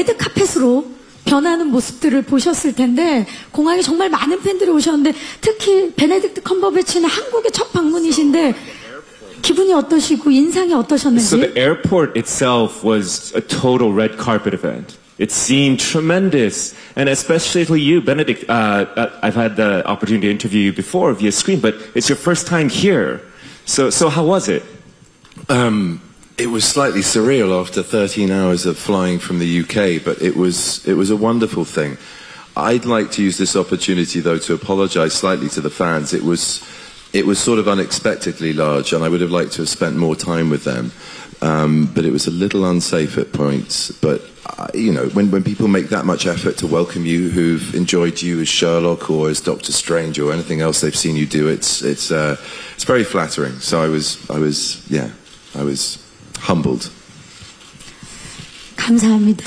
레드 카펫으로 변하는 모습들을 보셨을 텐데 공항에 정말 많은 팬들이 오셨는데 특히 베네딕트 컴버배치는 한국의 첫 방문이신데 기분이 어떠시고 인상이 So 어떠셨는지 the airport itself was a total red carpet event. It seemed tremendous, and especially you, Benedict. Uh, uh, I've had the opportunity to interview you before via screen, but it's your first time here. So, so how was it? Um, it was slightly surreal after 13 hours of flying from the UK, but it was it was a wonderful thing. I'd like to use this opportunity, though, to apologise slightly to the fans. It was it was sort of unexpectedly large, and I would have liked to have spent more time with them. Um, but it was a little unsafe at points. But uh, you know, when when people make that much effort to welcome you, who've enjoyed you as Sherlock or as Doctor Strange or anything else they've seen you do, it's it's uh, it's very flattering. So I was I was yeah I was humbled. 감사합니다.